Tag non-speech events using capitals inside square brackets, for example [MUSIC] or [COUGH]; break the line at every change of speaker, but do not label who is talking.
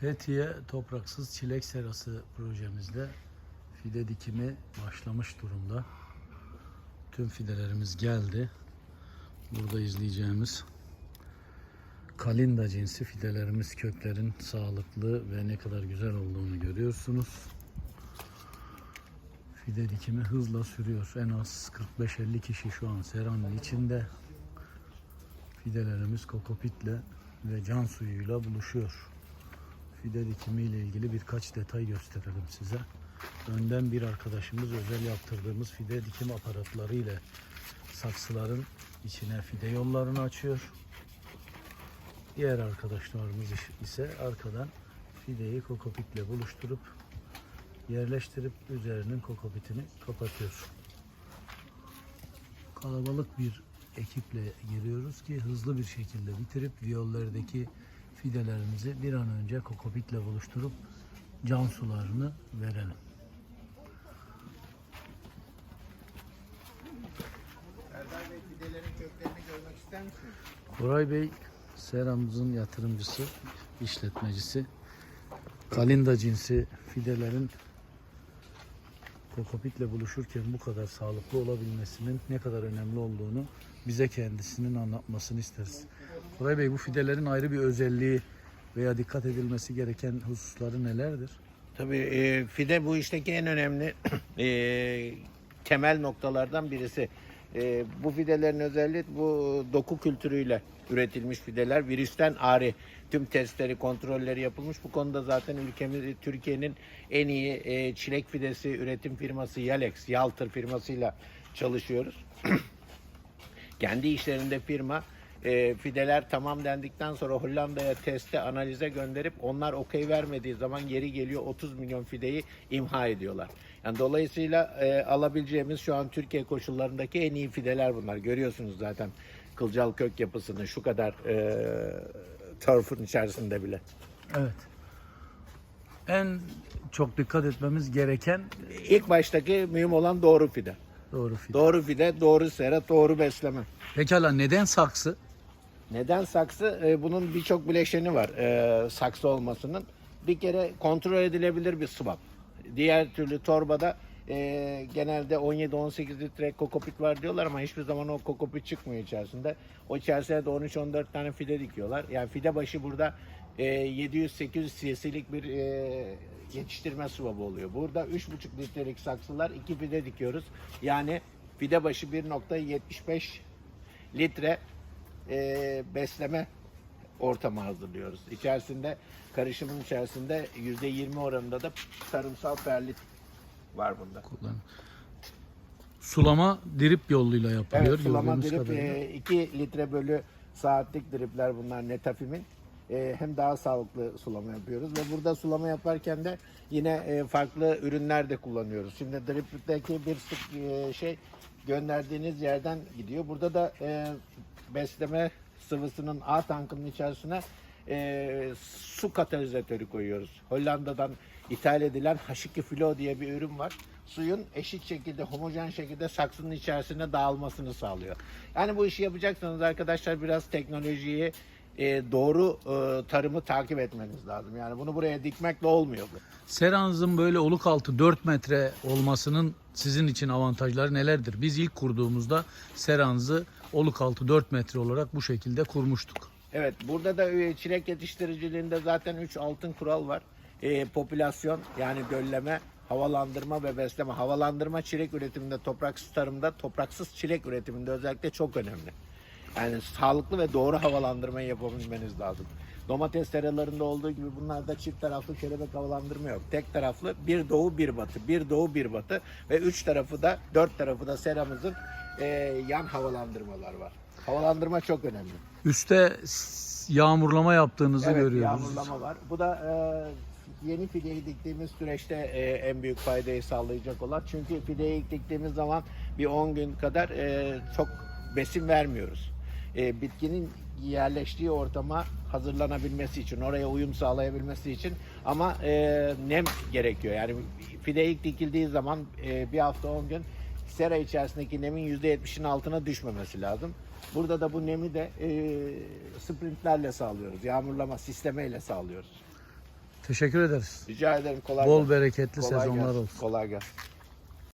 Fethiye Topraksız Çilek Serası projemizde fide dikimi başlamış durumda. Tüm fidelerimiz geldi. Burada izleyeceğimiz Kalinda cinsi fidelerimiz köklerin sağlıklı ve ne kadar güzel olduğunu görüyorsunuz. Fide dikimi hızla sürüyor. En az 45-50 kişi şu an seranın içinde. Fidelerimiz kokopitle ve can suyuyla buluşuyor. Fide dikimi ile ilgili birkaç detay gösterelim size. Önden bir arkadaşımız özel yaptırdığımız fide dikim aparatları ile saksıların içine fide yollarını açıyor. Diğer arkadaşlarımız ise arkadan fideyi kokopitle buluşturup yerleştirip üzerinin kokopitini kapatıyor. Kalabalık bir ekiple giriyoruz ki hızlı bir şekilde bitirip viyollerdeki fidelerimizi bir an önce kokopitle buluşturup can sularını verelim.
Serdar Bey fidelerin köklerini görmek ister misiniz?
Koray Bey seramızın yatırımcısı, işletmecisi. Kalinda cinsi fidelerin kokopitle buluşurken bu kadar sağlıklı olabilmesinin ne kadar önemli olduğunu bize kendisinin anlatmasını isteriz. Koray Bey bu fidelerin ayrı bir özelliği veya dikkat edilmesi gereken hususları nelerdir?
Tabii e, fide bu işteki en önemli [CLEARS THROAT] e, temel noktalardan birisi. E, bu fidelerin özelliği bu doku kültürüyle üretilmiş fideler. Virüsten ari tüm testleri, kontrolleri yapılmış. Bu konuda zaten ülkemiz Türkiye'nin en iyi e, çilek fidesi üretim firması Yalex, Yaltır firmasıyla çalışıyoruz. [CLEARS THROAT] Kendi işlerinde firma e, fideler tamam dendikten sonra Hollanda'ya teste analize gönderip onlar okey vermediği zaman geri geliyor 30 milyon fideyi imha ediyorlar. Yani dolayısıyla e, alabileceğimiz şu an Türkiye koşullarındaki en iyi fideler bunlar. Görüyorsunuz zaten kılcal kök yapısını şu kadar e, turfun içerisinde bile.
Evet. En çok dikkat etmemiz gereken
İlk baştaki mühim olan doğru fide.
doğru fide.
Doğru fide, doğru sera, doğru besleme.
Pekala neden saksı?
Neden saksı? Ee, bunun birçok bileşeni var ee, saksı olmasının. Bir kere kontrol edilebilir bir swap. Diğer türlü torbada ee, genelde 17-18 litre kokopit var diyorlar ama hiçbir zaman o kokopit çıkmıyor içerisinde. O içerisine de 13-14 tane fide dikiyorlar. Yani fide başı burada ee, 700-800 cc'lik bir ee, yetiştirme swabı oluyor. Burada 3,5 litrelik saksılar 2 fide dikiyoruz. Yani fide başı 1.75 litre e, besleme ortamı hazırlıyoruz. İçerisinde karışımın içerisinde yüzde 20 oranında da tarımsal perlit var bunda.
Kullan. Sulama drip yoluyla yapılıyor.
Evet, sulama drip
kadarıyla.
2 litre bölü saatlik dripler bunlar Netafimin. E, hem daha sağlıklı sulama yapıyoruz ve burada sulama yaparken de yine e, farklı ürünler de kullanıyoruz. Şimdi dripteki bir sık e, şey gönderdiğiniz yerden gidiyor. Burada da e, besleme sıvısının A tankının içerisine e, su katalizatörü koyuyoruz. Hollanda'dan ithal edilen H2 Flow diye bir ürün var. Suyun eşit şekilde, homojen şekilde saksının içerisine dağılmasını sağlıyor. Yani bu işi yapacaksanız arkadaşlar biraz teknolojiyi e, doğru e, tarımı takip etmeniz lazım. Yani bunu buraya dikmekle olmuyor bu.
Seranızın böyle oluk altı 4 metre olmasının sizin için avantajları nelerdir? Biz ilk kurduğumuzda seranızı oluk altı 4 metre olarak bu şekilde kurmuştuk.
Evet, burada da e, çilek yetiştiriciliğinde zaten 3 altın kural var. E, popülasyon yani dölleme, havalandırma ve besleme. Havalandırma çilek üretiminde, topraksız tarımda, topraksız çilek üretiminde özellikle çok önemli. Yani sağlıklı ve doğru havalandırmayı yapabilmeniz lazım. Domates seralarında olduğu gibi bunlarda çift taraflı kelebek havalandırma yok. Tek taraflı bir doğu bir batı, bir doğu bir batı ve üç tarafı da dört tarafı da seramızın e, yan havalandırmalar var. Havalandırma çok önemli.
Üste yağmurlama yaptığınızı
Evet,
görüyoruz.
yağmurlama var. Bu da e, yeni fideyi diktiğimiz süreçte e, en büyük faydayı sağlayacak olan. Çünkü fideyi diktiğimiz zaman bir 10 gün kadar e, çok besin vermiyoruz. E, bitkinin yerleştiği ortama hazırlanabilmesi için, oraya uyum sağlayabilmesi için ama e, nem gerekiyor. Yani fide ilk dikildiği zaman e, bir hafta 10 gün sera içerisindeki nemin %70'in altına düşmemesi lazım. Burada da bu nemi de e, sprintlerle sağlıyoruz. Yağmurlama sistemeyle sağlıyoruz.
Teşekkür ederiz.
Rica ederim kolay
Bol
gelsin.
bereketli
Kolay
sezonlar
gelsin.
olsun.
Kolay gelsin.